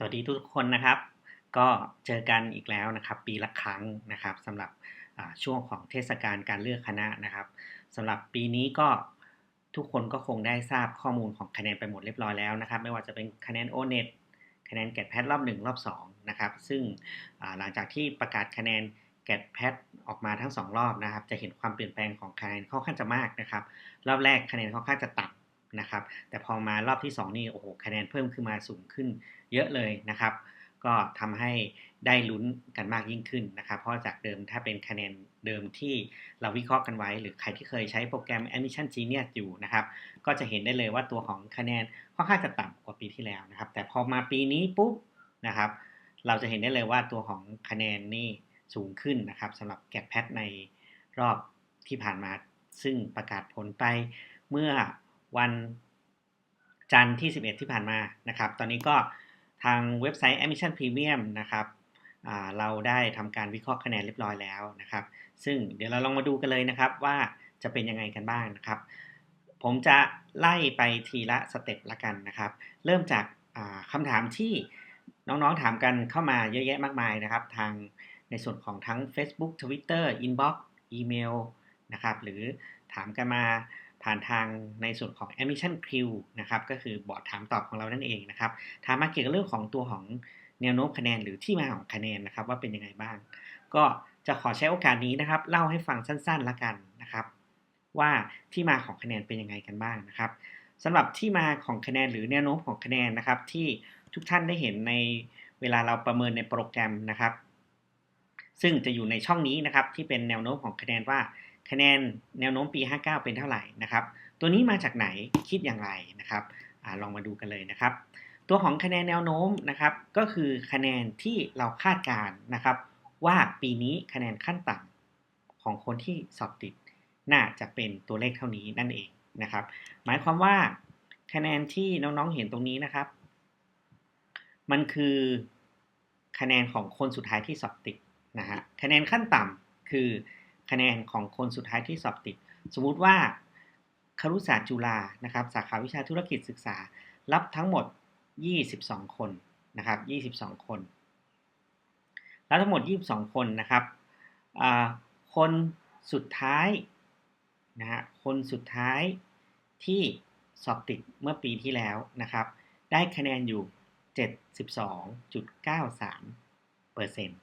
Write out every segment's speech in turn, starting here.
สวัสดีทุกคนนะครับ ก็เจอกันอีกแล้วนะครับ ปีละครั้งนะครับสำหรับช่วงของเทศกาลการเลือกคณะนะครับสำหรับปีนี้ก็ทุกคนก็คงได้ทราบข้อมูลของคะแนนไปหมดเรียบร้อยแล้วนะครับ ไม่ว่าจะเป็นคะแนน o n e t คะแนนแกดแพทรอบ 1 รอบ 2 นะครับ ซึ่งหลังจากที่ประกาศคะแนนแกดแพทออกมาทั้ง 2 รอบนะครับ จะเห็นความเปลี่ยนแปลงของคะแนนค่อนข้างจะมากนะครับ รอบแรกคะแนนค่อนข้างจะต่ำ นะครับ แต่พอมารอบที่ 2 นี่โอ้โหคะแนนเพิ่มขึ้นมาสูงขึ้นเยอะเลยนะครับ ก็ทำให้ได้ลุ้นกันมากยิ่งขึ้นนะครับ เพราะจากเดิมถ้าเป็นคะแนนเดิมที่เราวิเคราะห์กันไว้ หรือใครที่เคยใช้โปรแกรม Admission Genius อยู่นะครับ ก็จะเห็นได้เลยว่าตัวของคะแนนค่อนข้างจะต่ำกว่าปีที่แล้วนะครับ แต่พอมาปีนี้ปุ๊บนะครับ เราจะเห็นได้เลยว่าตัวของคะแนนนี่สูงขึ้นนะครับสำหรับแกดแพทในรอบที่ผ่านมา ซึ่งประกาศผลไปเมื่อ วันจันทร์ที่ 11 ที่ผ่านมานะครับ ตอนนี้ก็ทางเว็บไซต์ Admission Premium นะครับเราได้ทำการวิเคราะห์คะแนนเรียบร้อยแล้วนะครับ ซึ่งเดี๋ยวเราลองมาดูกันเลยนะครับว่าจะเป็นยังไงกันบ้างนะครับ ผมจะไล่ไปทีละสเต็ปละกันนะครับ เริ่มจากคำถามที่น้องๆถามกันเข้ามาเยอะแยะมากมายนะครับ ทางในส่วนของทั้ง Facebook Twitter Inbox อีเมลนะครับ หรือถามกันมา ผ่านทางในส่วนของ Admission queue นะครับ ก็คือบอร์ดถามตอบของเรานั่นเองนะครับ ถามมาเกี่ยวกับเรื่องของตัวของแนวโน้มคะแนนหรือที่มาของคะแนนนะครับ ว่าเป็นยังไงบ้าง ก็จะขอใช้โอกาสนี้นะครับ เล่าให้ฟังสั้นๆละกันนะครับ ว่าที่มาของคะแนนเป็นยังไงกันบ้างนะครับสำหรับที่มาของคะแนนหรือแนวโน้มของคะแนนนะครับ ที่ทุกท่านได้เห็นในเวลาเราประเมินในโปรแกรมนะครับ ซึ่งจะอยู่ในช่องนี้นะครับ ที่เป็นแนวโน้มของคะแนนว่า คะแนนแนวโน้มปี 59 เป็นเท่าไหร่นะครับ ตัวนี้มาจากไหนคิดอย่างไรนะครับอลองมาดูกันเลยนะครับ ตัวของคะแนนแนวโน้มนะครับ ก็คือคะแนนที่เราคาดการณ์นะครับ ว่าปีนี้คะแนนขั้นต่ำของคนที่สอบติด น่าจะเป็นตัวเลขเท่านี้นั่นเองนะครับ หมายความว่า คะแนนที่น้องๆเห็นตรงนี้นะครับ มันคือคะแนนของคนสุดท้ายที่สอบติดนะฮะคะแนนขั้นต่ำคือ คะแนนของคนสุดท้ายที่สอบติด สมมุติว่าครุศาสตร์จุฬานะครับ สาขาวิชาธุรกิจศึกษา รับทั้งหมด 22 คนนะครับ 22 คน แล้วทั้งหมด 22 คนนะครับ คนสุดท้ายนะฮะ คนสุดท้ายที่สอบติดเมื่อปีที่แล้วนะครับ ได้คะแนนอยู่ 72.93เปอร์เซ็นต์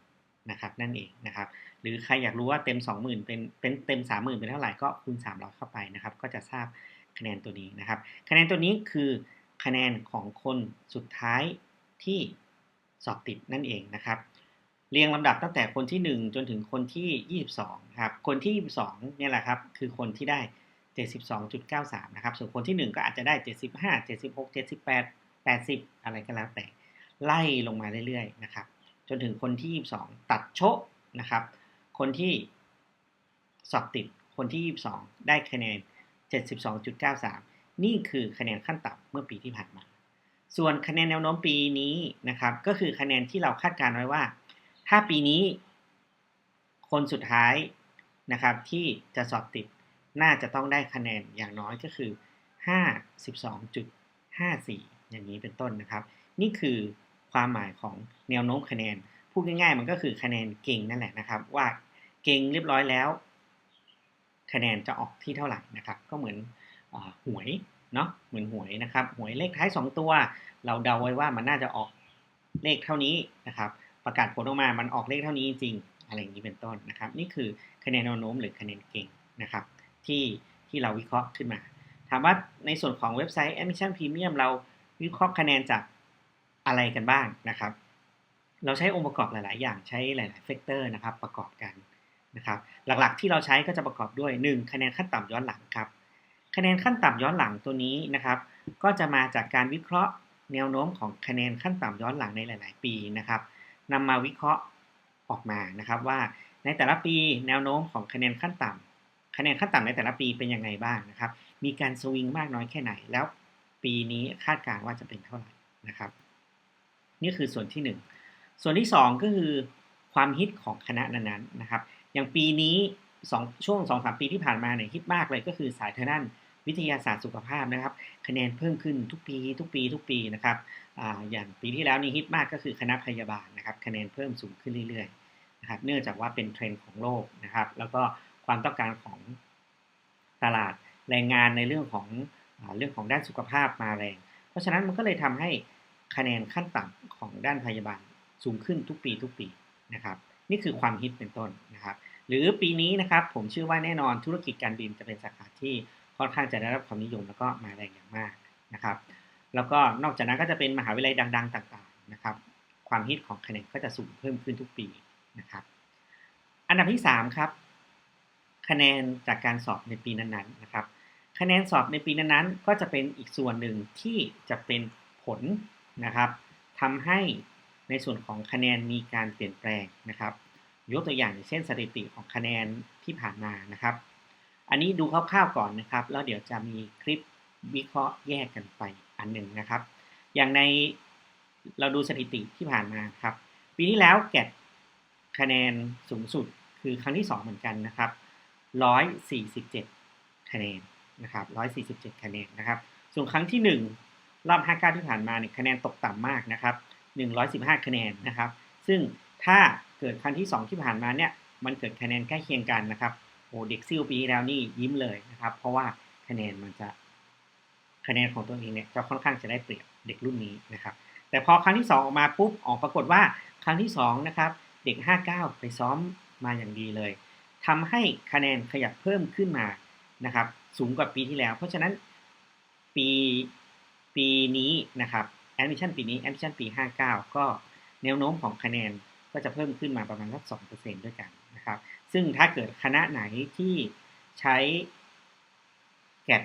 นะครับนั่นเองนะครับหรือใครอยากรู้ว่าเต็ม 20,000 เป็นเป็นเต็ม 30,000 เป็นเท่าไหร่ก็คูณ 300 เข้าไปนะครับ ก็จะทราบคะแนนตัวนี้นะครับ คะแนนตัวนี้คือคะแนนของคนสุดท้ายที่สอบติดนั่นเองนะครับ เรียงลำดับตั้งแต่คนที่ 1 จนถึงคนที่ 22ครับคนที่ 22เนี่ยแหละครับคือคนที่ได้ 72.93 นะครับ ส่วนคนที่ 1 ก็อาจจะได้ 75 76 78 80 อะไรก็แล้วแต่ ไล่ลงมาเรื่อยๆนะครับ จนถึงคนที่ 22 ตัดโชะนะครับ คนที่สอบติดคนที่ 22 ได้คะแนน 72.93 นี่คือคะแนนขั้นต่ำเมื่อปีที่ผ่านมา ส่วนคะแนนแนวโน้มปีนี้นะครับ ก็คือคะแนนที่เราคาดการณ์ไว้ว่า ถ้าปีนี้ คนสุดท้ายนะครับที่จะสอบติดน่าจะต้องได้คะแนนอย่างน้อยก็คือ 52.54 อย่างนี้เป็นต้นนะครับ นี่คือ ความหมายของแนวโน้มคะแนน พูดง่ายๆ มันก็คือคะแนนเก่งนั่นแหละนะครับ ว่าเก่งเรียบร้อยแล้ว คะแนนจะออกที่เท่าไหร่นะครับ ก็เหมือนอหวยเนาะเหมือนหวยนะครับหวยเลขท้าย 2 ตัว เราเดาไว้ว่ามันน่าจะออกเลขเท่านี้นะครับ ประกาศผลออกมามันออกเลขเท่านี้จริงอะไรอย่างนี้เป็นต้นนะครับ นี่คือคะแนนแนวโน้มหรือคะแนนเก่งนะครับ ที่ที่เราวิเคราะห์ขึ้นมา ถามว่าในส่วนของเว็บไซต์ Admission Premium เราวิเคราะห์คะแนนจาก อะไรกันบ้างนะครับ เราใช้องค์ประกอบหลาย ๆ อย่างใช้หลาย ๆ เฟกเตอร์นะครับ ประกอบกันนะครับ หลัก ๆ ที่เราใช้ก็จะประกอบด้วย 1 คะแนนขั้นต่ำย้อนหลังครับ คะแนนขั้นต่ำย้อนหลังตัวนี้นะครับ ก็จะมาจากการวิเคราะห์แนวโน้มของคะแนนขั้นต่ำย้อนหลังในหลาย ๆ ปีนะครับนำมาวิเคราะห์ออกมานะครับว่าในแต่ละปีแนวโน้มของคะแนนขั้นต่ำคะแนนขั้นต่ำในแต่ละปีเป็นยังไงบ้างนะครับ มีการสวิงมากน้อยแค่ไหน แล้วปีนี้คาดการณ์ว่าจะเป็นเท่าไหร่นะครับ นี่คือส่วนที่ 1 ส่วนที่ 2 ก็คือความฮิตของคณะนั้นๆนะครับ อย่างปีนี้2ช่วง2-3ปีที่ผ่านมาเนี่ยฮิตมากเลยก็คือสายทางด้านวิทยาศาสตร์สุขภาพนะครับ คะแนนเพิ่มขึ้นทุกปีทุกปีทุกปีนะครับออย่างปีที่แล้วนี่ฮิตมากก็คือคณะพยาบาลนะครับ คะแนนเพิ่มสูงขึ้นเรื่อยๆนะครับ เนื่องจากว่าเป็นเทรนด์ของโลกนะครับ แล้วก็ความต้องการของตลาดแรงงานในเรื่องของอเรื่องของด้านสุขภาพมาแรง เพราะฉะนั้นมันก็เลยทำให้ คะแนนขั้นต่ำของด้านพยาบาลสูงขึ้นทุกปีทุกปีนะครับนี่คือความฮิตเป็นต้นนะครับหรือปีนี้นะครับผมเชื่อว่าแน่นอนธุรกิจการบินจะเป็นสาขาที่ค่อนข้างจะได้รับความนิยมแล้วก็มาแรงอย่างมากนะครับแล้วก็นอกจากนั้นก็จะเป็นมหาวิทยาลัยดัง ๆ ต่างๆนะครับความฮิตของคะแนนก็จะสูงเพิ่มขึ้นทุกปีนะครับอันดับที่3ครับคะแนนจากการสอบในปีนั้นๆนะครับคะแนนสอบในปีนั้นๆ ก็จะเป็นอีกส่วนหนึ่งที่จะเป็นผล นะครับทำให้ในส่วนของคะแนนมีการเปลี่ยนแปลงนะครับ ยกตัวอย่างเช่นสถิติของคะแนนที่ผ่านมานะครับ อันนี้ดูคร่าวๆก่อนนะครับ แล้วเดี๋ยวจะมีคลิปวิเคราะห์แยกกันไปอันหนึ่งนะครับ อย่างในเราดูสถิติที่ผ่านมาครับ ปีที่แล้วแกดคะแนนสูงสุดคือครั้งที่ 2 เหมือนกันนะครับ 147 คะแนนนะครับ 147 คะแนนนะครับ ส่วนครั้งที่1 รอบ 59 ที่ผ่านมาเนี่ยคะแนนตกต่ำมากนะครับ 115 คะแนนนะครับ ซึ่งถ้าเกิดครั้งที่ 2 ที่ผ่านมาเนี่ย มันเกิดคะแนนใกล้เคียงกันนะครับ โอ้เด็กซิลปีแล้วนี่ยิ้มเลยนะครับ เพราะว่าคะแนนมันจะคะแนนของตัวเองเนี่ยจะค่อนข้างจะได้เปรียบเด็กรุ่นนี้นะครับ แต่พอครั้งที่ 2 ออกมาปุ๊บออกปรากฏว่าครั้งที่2นะครับเด็ก 59 ไปซ้อมมาอย่างดีเลยทำให้คะแนนขยับเพิ่มขึ้นมานะครับ สูงกว่าปีที่แล้ว เพราะฉะนั้นปี ปีนี้นะครับแอดมิชชั่นปีนี้แอดมิชชั่นปี 59 ก็แนวโน้มของคะแนนก็จะเพิ่มขึ้นมาประมาณสัก2%ด้วยกันนะครับ ซึ่งถ้าเกิดคณะไหนที่ใช้แกด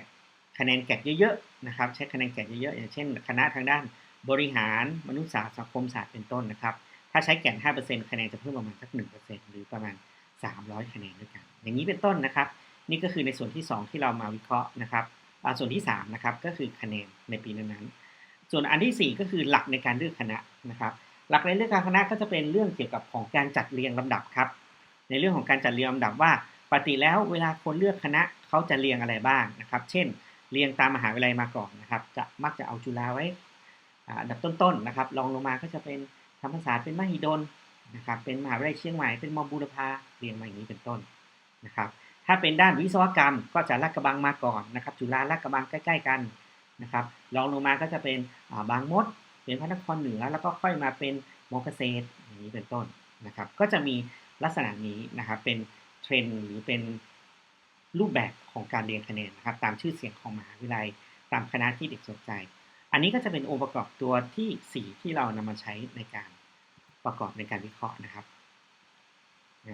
คะแนนแกดเยอะๆนะครับ ใช้คะแนนแกดเยอะๆอย่างเช่น คณะทางด้านบริหารมนุษยศาสตร์สังคมศาสตร์เป็นต้นนะครับ ถ้าใช้แกด5%คะแนนจะเพิ่มประมาณสัก1%หรือประมาณ 300 คะแนนด้วยกัน อย่างนี้เป็นต้นนะครับ นี่ก็คือในส่วนที่ 2 ที่เรามาวิเคราะห์นะครับ ส่วนที่3นะครับก็คือคะแนนในปีนั้นๆส่วนอันที่ 4 ก็คือหลักในการเลือกคณะนะครับหลักในเรื่องการคณะก็จะเป็นเรื่องเกี่ยวกับของการจัดเรียงลำดับครับ ในเรื่องของการจัดเรียงลำดับว่าปกติแล้วเวลาคนเลือกคณะเขาจะเรียงอะไรบ้างนะครับ เช่น เรียงตามมหาวิทยาลัยมาก่อนนะครับ จะมักจะเอาจุฬาไว้อันดับต้นๆนะครับรองลงมาก็จะเป็นธรรมศาสตร์เป็นมหิดลนะครับ เป็นมหาวิทยาลัยเชียงใหม่เป็นมอบูรพาเรียงมาอย่างนี้เป็นต้นนะครับ ถ้าเป็นด้านวิศวกรรมก็จะลาดกระบังมาก่อนนะครับ จุฬาลาดกระบังใกล้ ๆ กันนะครับรองลงมาก็จะเป็นบางมด เป็นพระนครเหนือ แล้วก็ค่อยมาเป็นมอเกษตรอย่างนี้เป็นต้นนะครับ ก็จะมีลักษณะนี้นะครับเป็นเทรนหรือเป็นรูปแบบของการเรียนคะแนนนะครับ ตามชื่อเสียงของมหาวิทยาลัย ตามคณะที่เด็กสนใจ อันนี้ก็จะเป็นองค์ประกอบตัวที่ 4 ที่เรานำมาใช้ในการประกอบในการวิเคราะห์นะครับอ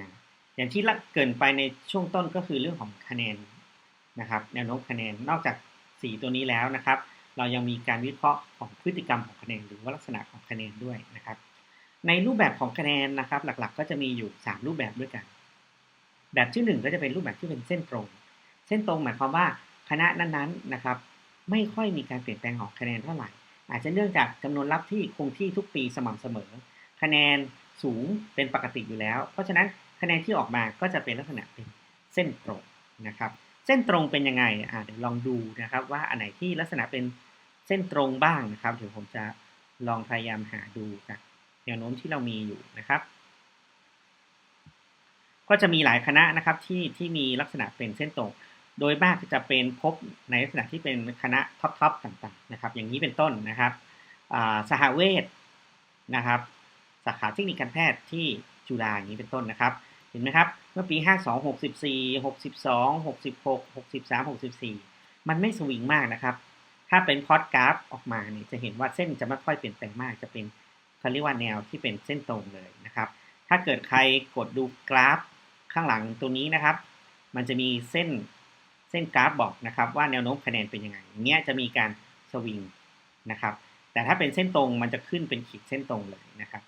อย่างที่เกินไปในช่วงต้นก็คือเรื่องของคะแนนนะครับแนวโน้มคะแนนนอกจาก 4 ตัวนี้แล้วนะครับ เรายังมีการวิเคราะห์ของพฤติกรรมของคะแนนหรือว่าลักษณะของคะแนนด้วยนะครับ ในรูปแบบของคะแนนนะครับ หลักๆ ก็จะมีอยู่ 3 รูปแบบด้วยกัน แบบที่ 1 ก็จะเป็นรูปแบบที่เป็นเส้นตรง เส้นตรงหมายความว่าคณะนั้นๆนะครับ ไม่ค่อยมีการเปลี่ยนแปลงของคะแนนเท่าไหร่อาจจะเนื่องจากจำนวนรับที่คงที่ทุกปีสม่ำเสมอ คะแนนสูงเป็นปกติอยู่แล้ว เพราะฉะนั้น คะแนนที่ออกมาก็จะเป็นลักษณะเป็นเส้นตรงนะครับ เส้นตรงเป็นยังไงอ่าเดี๋ยวลองดูนะครับ ว่าอันไหนที่ลักษณะเป็นเส้นตรงบ้างนะครับ เดี๋ยวผมจะลองพยายามหาดูจากแนวโน้มที่เรามีอยู่นะครับ ก็จะมีหลายคณะนะครับที่ที่มีลักษณะเป็นเส้นตรง โดยมากจะเป็นพบในลักษณะที่เป็นคณะท็อปๆต่างๆนะครับ อย่างนี้เป็นต้นนะครับสหเวชนะครับ สาขาเทคนิคการแพทย์ที่ จุฬาอย่างนี้เป็นต้นนะครับ เห็นไหมครับ เมื่อปี 52 64 62 66 63 64 มันไม่สวิงมากนะครับ ถ้าเป็นพอดกราฟออกมาเนี่ยจะเห็นว่าเส้นจะไม่ค่อยเปลี่ยนแปลงมาก จะเป็นเขาเรียกว่าแนวที่เป็นเส้นตรงเลยนะครับ ถ้าเกิดใครกดดูกราฟข้างหลังตัวนี้นะครับ มันจะมีเส้นเส้นกราฟบอกนะครับว่าแนวโน้มคะแนนเป็นยังไงอย่างเงี้ยจะมีการสวิงนะครับ แต่ถ้าเป็นเส้นตรงมันจะขึ้นเป็นขีดเส้นตรงเลยนะครับ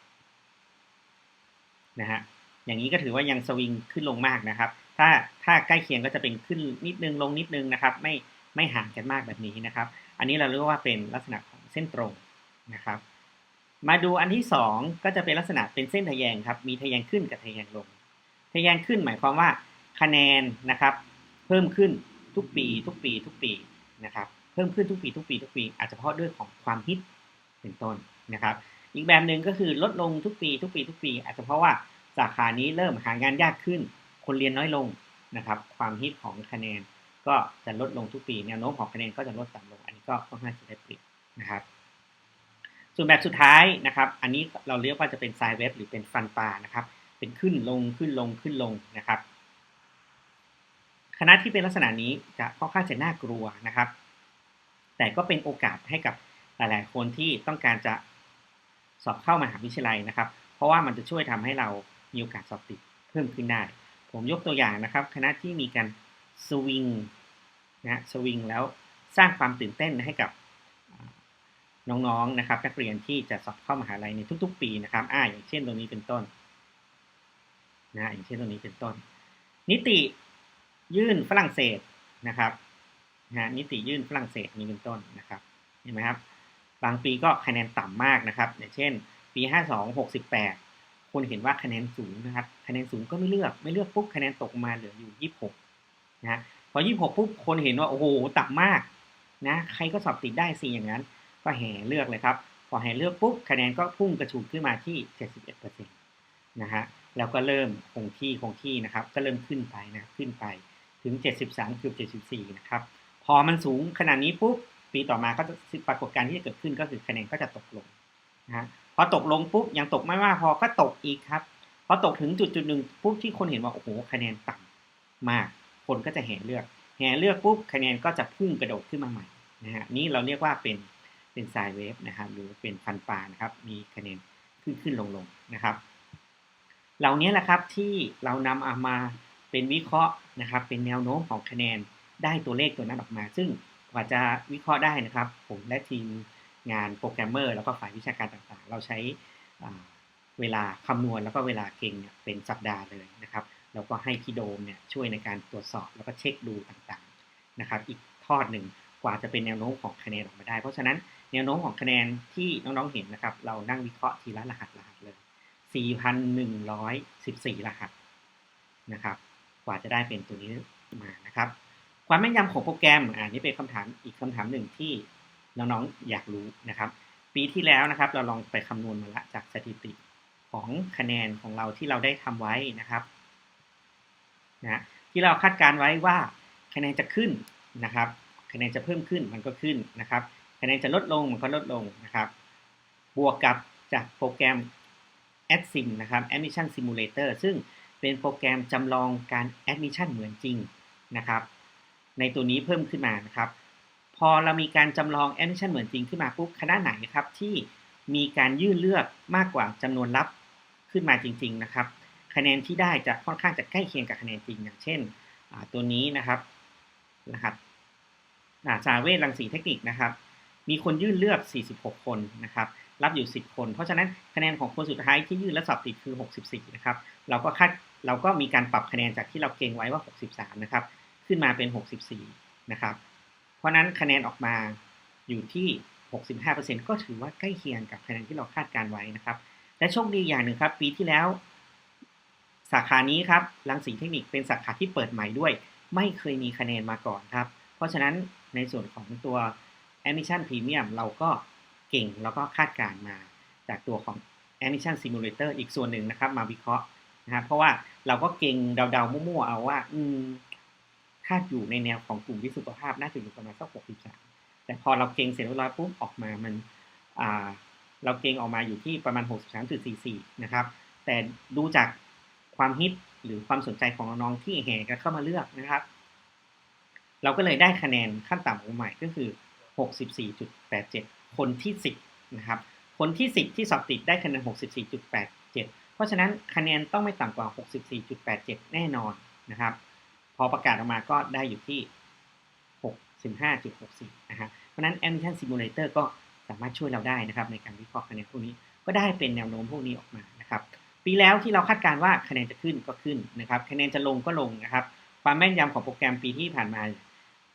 นะฮะอย่างนี้ก็ถือว่ายังสวิงขึ้นลงมากนะครับ ถ้าถ้าใกล้เคียงก็จะเป็นขึ้นนิดนึงลงนิดนึงนะครับ ไม่ไม่ห่างกันมากแบบนี้นะครับ อันนี้เราเรียกว่าเป็นลักษณะของเส้นตรงนะครับ มาดูอันที่ 2 ก็จะเป็นลักษณะเป็นเส้นทะแยงครับ มีทะแยงขึ้นกับทะแยงลง ทะแยงขึ้นหมายความว่าคะแนนนะครับ เพิ่มขึ้นทุกปี ทุกปี ทุกปีนะครับ เพิ่มขึ้นทุกปีทุกปีทุกปี อาจจะเพราะด้วยของความฮิตเป็นต้นนะครับ อีกแบบหนึ่งก็คือลดลงทุกปีทุกปีทุกปี อาจจะเพราะว่าสาขานี้เริ่มหางานยากขึ้น คนเรียนน้อยลงนะครับ ความฮิตของคะแนนก็จะลดลงทุกปีแนวโน้มของคะแนนก็จะลดต่ำลง อันนี้ก็ค่อนข้างจะได้เปรียบนะครับ ส่วนแบบสุดท้ายนะครับ อันนี้เราเรียกว่าจะเป็นไซเวฟหรือเป็นฟันปลานะครับ เป็นขึ้นลงขึ้นลงขึ้นลงนะครับ คณะที่เป็นลักษณะนี้จะค่อนข้างจะน่ากลัวนะครับ แต่ก็เป็นโอกาสให้กับหลาย ๆ คนที่ต้องการจะ สอบเข้ามหาวิทยาลัยนะครับ เพราะว่ามันจะช่วยทำให้เรามีโอกาสสอบติดเพิ่มขึ้นได้ ผมยกตัวอย่างนะครับ คณะที่มีการสวิงนะสวิงแล้วสร้างความตื่นเต้นให้กับน้องๆนะครับนักเรียนที่จะสอบเข้ามหาลัยในทุก ๆ ปีนะครับอ่าอย่างเช่นตรงนี้เป็นต้นนะอย่างเช่นตรงนี้เป็นต้น นิติยื่นฝรั่งเศสนะครับนะนิติยื่นฝรั่งเศสนี้เป็นต้นนะครับเห็นไหมครับ บางปีก็คะแนนต่ำมากนะครับอย่างเช่น ปี 52 68 คนเห็นว่าคะแนนสูงนะครับ คะแนนสูงก็ไม่เลือกไม่เลือกปุ๊บคะแนนตกมาเหลืออยู่ 26 นะพอ 26 ปุ๊บคนเห็นว่าโอ้โหต่ำมากนะใครก็สอบติดได้สิอย่างนั้น ก็แห่เลือกเลยครับ พอแห่เลือกปุ๊บคะแนนก็พุ่งกระฉูดขึ้นมาที่ 71%นะฮะแล้วก็เริ่มคงที่คงที่นะครับ ก็เริ่มขึ้นไปนะขึ้นไปถึง 73 เกือบ 74 นะครับ พอมันสูงขนาดนี้ปุ๊บ ปีต่อมาก็จะปรากฏการณ์ที่จะเกิดขึ้นก็คือคะแนนก็จะตกลงนะฮะพอตกลงปุ๊บยังตกไม่มากพอก็ตกอีกครับพอตกถึงจุดจุดหนึ่งปุ๊บที่คนเห็นว่าโอ้โหคะแนนต่ำมาก คนก็จะแห่เลือก แห่เลือกปุ๊บคะแนนก็จะพุ่งกระโดดขึ้นมาใหม่นะฮะนี่เราเรียกว่าเป็นเป็นไซเวฟนะครับหรือเป็นฟันปลานะครับมีคะแนนขึ้นขึ้นลงลงนะครับ เหล่านี้แหละครับที่เรานำเอามาเป็นวิเคราะห์นะครับ เป็นแนวโน้มของคะแนนได้ตัวเลขตัวนั้นออกมา ซึ่ง กว่าจะวิเคราะห์ได้นะครับ ผมและทีมงานโปรแกรมเมอร์ แล้วก็ฝ่ายวิชาการต่างๆ เราใช้เวลาคำนวณแล้วก็เวลาเก่งเนี่ยเป็นสัปดาห์เลยนะครับแล้วก็ให้พี่โดมเนี่ยช่วยในการตรวจสอบแล้วก็เช็คดูต่างๆนะครับ อีกทอดหนึ่งกว่าจะเป็นแนวโน้มของคะแนนออกมาได้ เพราะฉะนั้นแนวโน้มของคะแนนที่น้องๆเห็นนะครับ เรานั่งวิเคราะห์ทีละรหัสรหัสเลย 4,114 รหัสนะครับ กว่าจะได้เป็นตัวนี้มานะครับ ความแม่นยำของโปรแกรมอ่านี่เป็นคำถามอีกคำถามหนึ่งที่น้องๆอยากรู้นะครับ ปีที่แล้วนะครับ เราลองไปคำนวณมาละจากสถิติของคะแนนของเราที่เราได้ทำไว้นะครับนะที่เราคาดการไว้ว่าคะแนนจะขึ้นนะครับ คะแนนจะเพิ่มขึ้นมันก็ขึ้นนะครับ คะแนนจะลดลงมันก็ลดลงนะครับ บวกกับจากโปรแกรม AdSim นะครับ Admission Simulator ซึ่งเป็นโปรแกรมจำลองการ Admission เหมือนจริงนะครับ ในตัวนี้เพิ่มขึ้นมานะครับ พอเรามีการจำลอง Admission เหมือนจริงขึ้นมาปุ๊บคณะไหนครับที่มีการยื่นเลือกมากกว่าจำนวนรับขึ้นมาจริง ๆนะครับ คะแนนที่ได้จะค่อนข้างจะใกล้เคียงกับคะแนนจริง อย่างเช่นตัวนี้นะครับรหัสสาเวทรังสีเทคนิคนะครับ มีคนยื่นเลือก 46 คนนะครับ รับอยู่ 10 คน เพราะฉะนั้นคะแนนของคนสุดท้ายที่ยื่นและสอบติดคือ 64 นะครับ เราก็คาดเราก็มีการปรับคะแนนจากที่เราเกรงไว้ว่า 63 นะครับ ขึ้นมาเป็น 64 นะครับ เพราะนั้นคะแนนออกมาอยู่ที่ 65%ก็ถือว่าใกล้เคียงกับคะแนนที่เราคาดการไว้นะครับ และโชคดีอย่างหนึ่งครับ ปีที่แล้ว สาขานี้ครับรังสีเทคนิคเป็นสาขาที่เปิดใหม่ด้วย ไม่เคยมีคะแนนมาก่อนครับ เพราะฉะนั้นในส่วนของตัว Admission Premium เราก็เก่งแล้วก็คาดการมาจากตัวของ Admission Simulator อีกส่วนหนึ่งนะครับ มาวิเคราะห์นะครับเพราะว่าเราก็เก่งเดาๆมั่วๆเอาว่า อืม ถ้าอยู่ในแนวของกลุ่มที่สุขภาพน่าจะอยู่ประมาณสัก63แต่พอเราเก่งเสร็จเรียบร้อยปุ๊บออกมามันอ่าเราเก่งออกมาอยู่ที่ประมาณ 63.44 นะครับ แต่ดูจากความฮิตหรือความสนใจของน้องๆที่แห่กันเข้ามาเลือกนะครับ เราก็เลยได้คะแนนขั้นต่ำของใหม่ก็คือ 64.87 คนที่ 10 นะครับ คนที่ 10 ที่สอบติดได้คะแนน 64.87 เพราะฉะนั้นคะแนนต้องไม่ต่ำกว่า 64.87 แน่นอนนะครับ พอประกาศออกมาก็ได้อยู่ที่ 65.64นะฮะเพราะนั้น Admission Simulator ก็สามารถช่วยเราได้นะครับในการวิเคราะห์คะแนนพวกนี้ก็ได้เป็นแนวโน้มพวกนี้ออกมานะครับปีแล้วที่เราคาดการณ์ว่าคะแนนจะขึ้นก็ขึ้นนะครับคะแนนจะลงก็ลงนะครับ ความแม่นยำของโปรแกรมปีที่ผ่านมา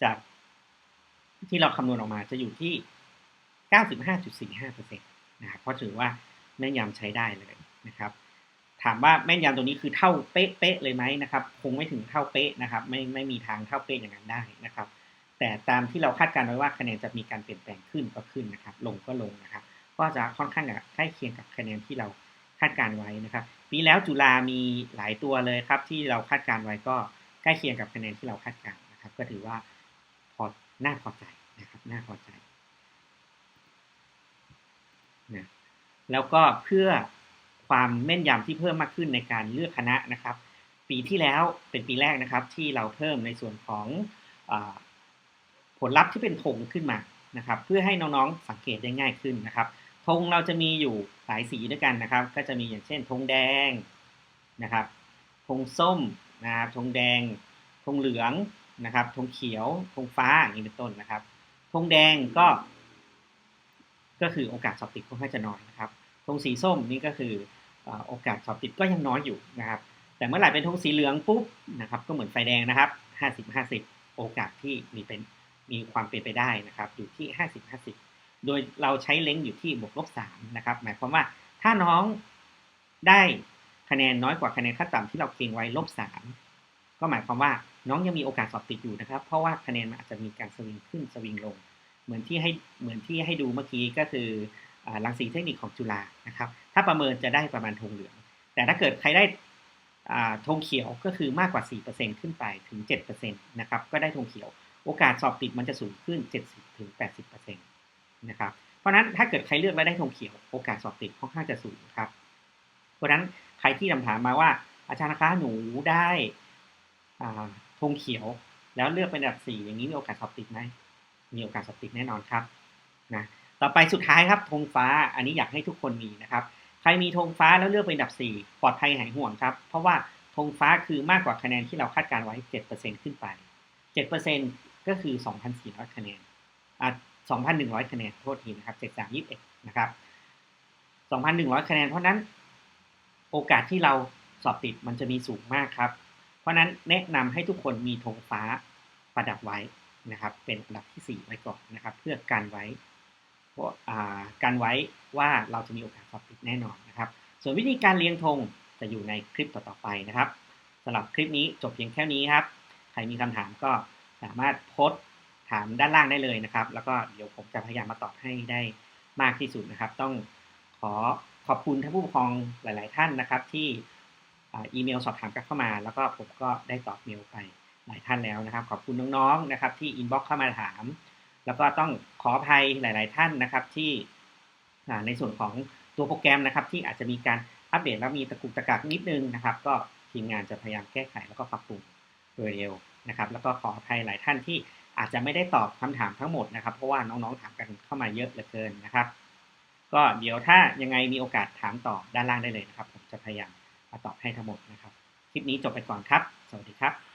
จากที่เราคำนวณออกมาจะอยู่ที่ 95.45%นะครับเพราะถือว่าแม่นยำใช้ได้เลยนะครับ ถามว่าแม่นยำตรงนี้คือเท่าเป๊ะเลยไหมนะครับ คงไม่ถึงเท่าเป๊ะนะครับ ไม่ไม่มีทางเท่าเป๊ะอย่างนั้นได้นะครับ แต่ตามที่เราคาดการณ์ไว้ว่าคะแนนจะมีการเปลี่ยนแปลงขึ้นก็ขึ้นนะครับ ลงก็ลงนะครับ ก็จะค่อนข้างใกล้เคียงกับคะแนนที่เราคาดการณ์ไว้นะครับปีแล้วจุฬามีหลายตัวเลยครับ ที่เราคาดการณ์ไว้ก็ใกล้เคียงกับคะแนนที่เราคาดการณ์นะครับ ก็ถือว่าพอน่าพอใจนะครับน่าพอใจนะแล้วก็เพื่อ ความแม่นยำที่เพิ่มมากขึ้นในการเลือกคณะนะครับ ปีที่แล้วเป็นปีแรกนะครับ ที่เราเพิ่มในส่วนของอผลลัพธ์ที่เป็นธงขึ้นมานะครับ เพื่อให้น้องๆสังเกตได้ง่ายขึ้นนะครับธงเราจะมีอยู่หลายสีด้วยกันนะครับ ก็จะมีอย่างเช่นธงแดงนะครับธงส้มนะครับธงแดงธงเหลืองนะครับธงเขียวธงฟ้าอย่างนี้เป็นต้นนะครับธงแดงก็ ก็คือโอกาสสอบติดค่อนข้างจะน้อยนะครับธงสีส้มนี่ก็คือ โอกาสสอบติดก็ยังน้อยอยู่นะครับ แต่เมื่อไหร่เป็นธงสีเหลืองปุ๊บนะครับ ก็เหมือนไฟแดงนะครับห้าสิบห้าสิบโอกาสที่มีเป็นมีความเป็นไปได้นะครับ อยู่ที่ห้าสิบห้าสิบโดยเราใช้เล้งอยู่ที่บวกลบสามนะครับ หมายความว่าถ้าน้องได้คะแนนน้อยกว่าคะแนนขั้นต่ำที่เราเกณฑ์ไว้ลบสามก็หมายความว่าน้องยังมีโอกาสสอบติดอยู่นะครับ เพราะว่าคะแนนมันอาจจะมีการสวิงขึ้นสวิงลง เหมือนที่ให้เหมือนที่ให้ดูเมื่อกี้ก็คือ รังสีเทคนิคของจุฬานะครับ ถ้าประเมินจะได้ประมาณธงเหลือง แต่ถ้าเกิดใครได้ธงเขียวก็คือมากกว่า 4%ขึ้นไปถึง 7%นะครับ ก็ได้ธงเขียว โอกาสสอบติดมันจะสูงขึ้น 70-80%นะครับ เพราะนั้นถ้าเกิดใครเลือกแล้วได้ธงเขียว โอกาสสอบติดค่อนข้างจะสูงครับ เพราะนั้นใครที่ถามมาว่าอาจารย์นะคะหนูได้ธงเขียว แล้วเลือกเป็นอันดับ 4 อย่างนี้มีโอกาสสอบติดไหมมีโอกาสสอบติดแน่นอนครับนะ ต่อไปสุดท้ายครับธงฟ้าอันนี้อยากให้ทุกคนมีนะครับ ใครมีธงฟ้าแล้วเลือกเป็นอันดับ 4 ปลอดภัยหายห่วงครับ เพราะว่าธงฟ้าคือมากกว่าคะแนนที่เราคาดการไว้ 7%ขึ้นไป 7%ก็คือ 2,400 คะแนนอะ2,100 คะแนนโทษทีนะครับ7321นะครับ2,100 คะแนน เพราะนั้นโอกาสที่เราสอบติดมันจะมีสูงมากครับ เพราะนั้นแนะนำให้ทุกคนมีธงฟ้าประดับไว้นะครับ เป็นอันดับที่ 4 ไว้ก่อนนะครับ เพื่อกันไว้ กันไว้ว่าเราจะมีโอกาสสอบติดแน่นอนนะครับ ส่วนวิธีการเลี้ยงธงจะอยู่ในคลิปต่อๆไปนะครับสำหรับคลิปนี้จบเพียงแค่นี้ครับ ใครมีคำถามก็สามารถโพสถามด้านล่างได้เลยนะครับ แล้วก็เดี๋ยวผมจะพยายามมาตอบให้ได้มากที่สุดนะครับ ต้องขอขอบคุณท่านผู้ปกครองหลาย ๆ ท่านนะครับ ที่อีเมลสอบถามกันเข้ามา แล้วก็ผมก็ได้ตอบเมลไปหลายท่านแล้วนะครับ ขอบคุณน้อง ๆ นะครับ ที่อินบ็อกเข้ามาถาม แล้วก็ต้องขออภัยหลาย ๆ ท่านนะครับที่ในส่วนของตัวโปรแกรมนะครับ ที่อาจจะมีการอัปเดตแล้วมีตะกุกตะกักนิดนึงนะครับ ก็ทีมงานจะพยายามแก้ไขแล้วก็ปรับปรุงโดยเร็วนะครับ แล้วก็ขออภัยหลายท่านที่อาจจะไม่ได้ตอบคำถามทั้งหมดนะครับ เพราะว่าน้อง ๆ ถามกันเข้ามาเยอะเหลือเกินนะครับ ก็เดี๋ยวถ้ายังไงมีโอกาสถามต่อด้านล่างได้เลยนะครับ ผมจะพยายามมาตอบให้ทั้งหมดนะครับ คลิปนี้จบไปก่อนครับ สวัสดีครับ